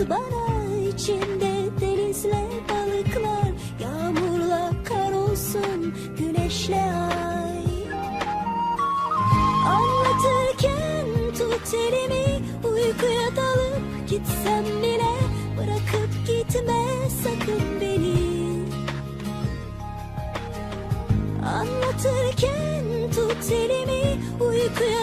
bana içinde denizle balıklar yağmurla kar olsun güneşle ay. Anlatırken tut elimi Uykuya dalıp gitsem bile Bırakıp gitme sakın beni Anlatırken tut elimi Uykuya